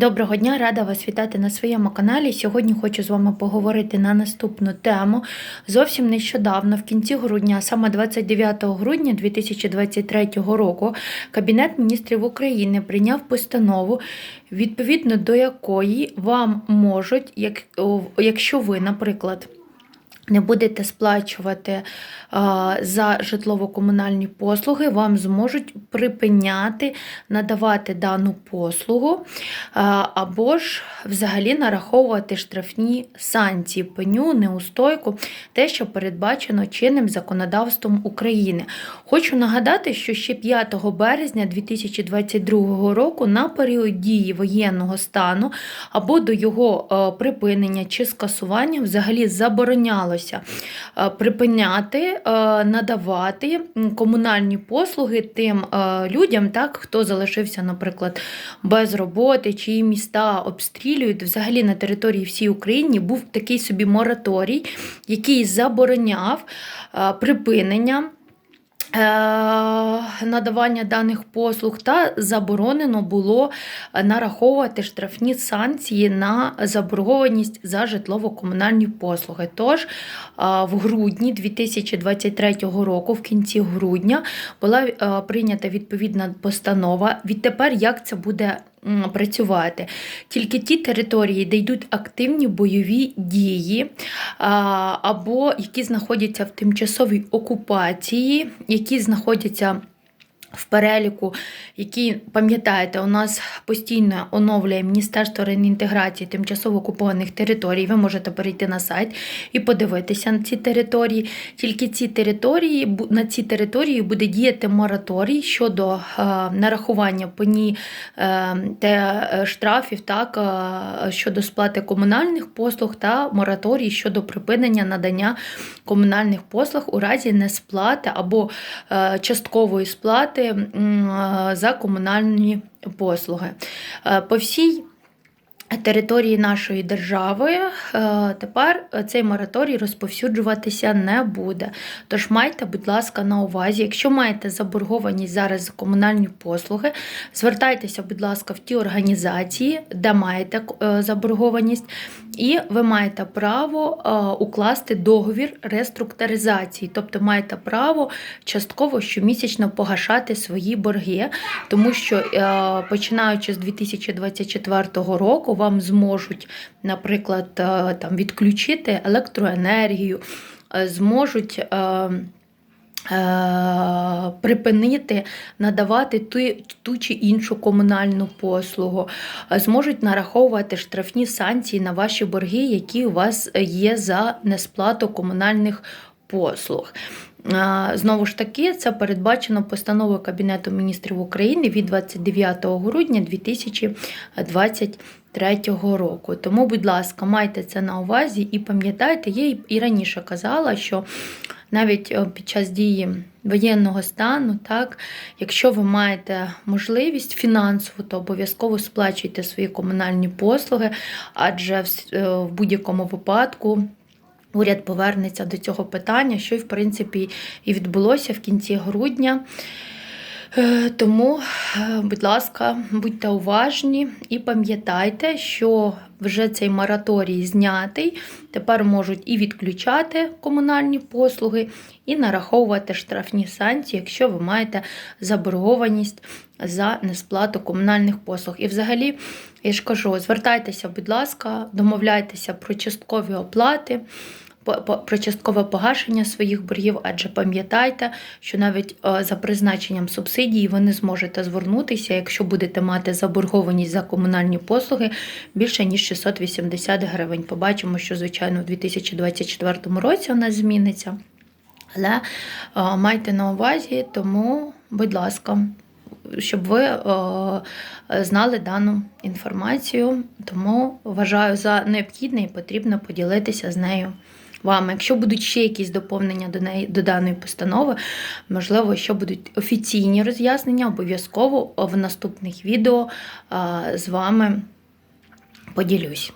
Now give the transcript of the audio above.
Доброго дня, рада вас вітати на своєму каналі. Сьогодні хочу з вами поговорити на наступну тему. Зовсім нещодавно, в кінці грудня, саме 29 грудня 2023 року, Кабінет міністрів України прийняв постанову, відповідно до якої вам можуть, як, якщо ви, наприклад, не будете сплачувати за житлово-комунальні послуги, вам зможуть припиняти надавати дану послугу, або ж взагалі нараховувати штрафні санкції, пеню, неустойку, те, що передбачено чинним законодавством України. Хочу нагадати, що ще 5 березня 2022 року на період дії воєнного стану або до його припинення чи скасування взагалі заборонялося е, припиняти, е, надавати комунальні послуги тим е, людям, так, хто залишився, наприклад, без роботи, чиї міста обстрілюють. Взагалі на території всій України був такий собі мораторій, який забороняв припинення. Е, Надавання даних послуг та заборонено було нараховувати штрафні санкції на заборгованість за житлово-комунальні послуги. Тож а, в грудні 2023 року, в кінці грудня, була прийнята відповідна постанова. Відтепер як це буде працювати? Тільки ті території, де йдуть активні бойові дії, або які знаходяться в тимчасовій окупації, які знаходяться в переліку, які, пам'ятаєте, у нас постійно оновлює Міністерство реінтеграції тимчасово окупованих територій. Ви можете перейти на сайт і подивитися на ці території. Тільки ці території, на ці території буде діяти мораторій щодо е, нарахування пені е, та е, штрафів, так, е, щодо сплати комунальних послуг та мораторій щодо припинення надання комунальних послуг у разі несплати або е, часткової сплати м, е, за комунальні послуги. Е, По всій території нашої держави е, тепер цей мораторій розповсюджуватися не буде. Тож майте, будь ласка, на увазі, якщо маєте заборгованість зараз за комунальні послуги, звертайтеся, будь ласка, в ті організації, де маєте заборгованість, і ви маєте право е, укласти договір реструктуризації, тобто маєте право частково щомісячно погашати свої борги, тому що е, починаючи з 2024 року вам зможуть, наприклад, е, там відключити електроенергію, зможуть. Е, Припинити надавати ту, чи іншу комунальну послугу, Е, зможуть нараховувати штрафні санкції на ваші борги, які у вас є за несплату комунальних послуг. Е, Знову ж таки, це передбачено постановою Кабінету міністрів України від 29 грудня 2023 року. Тому, будь ласка, майте це на увазі і пам'ятайте, я і раніше казала, що навіть е, під час дії воєнного стану, так, якщо ви маєте можливість фінансову, то обов'язково сплачуйте свої комунальні послуги, адже е, в будь-якому випадку. Уряд повернеться до цього питання, що в принципі і відбулося в кінці грудня. Е, Тому, е, будь ласка, будьте уважні і пам'ятайте, що вже цей мораторій знятий. Тепер можуть і відключати комунальні послуги, і нараховувати штрафні санкції, якщо ви маєте заборгованість за несплату комунальних послуг. І взагалі, я ж кажу, звертайтеся, будь ласка, домовляйтеся про часткові оплати про часткове погашення своїх боргів, адже пам'ятайте, що навіть е, за призначенням субсидії ви не зможете звернутися, якщо будете мати заборгованість за комунальні послуги більше ніж 680 гривень. Побачимо, що звичайно в 2024 році нас зміниться. Але е, майте на увазі, тому, будь ласка, щоб ви е, знали дану інформацію, тому вважаю за необхідне і потрібно поділитися з нею вами. Якщо будуть ще якісь доповнення до неї до даної постанови, можливо, що будуть офіційні роз'яснення, обов'язково в наступних відео з вами поділюсь.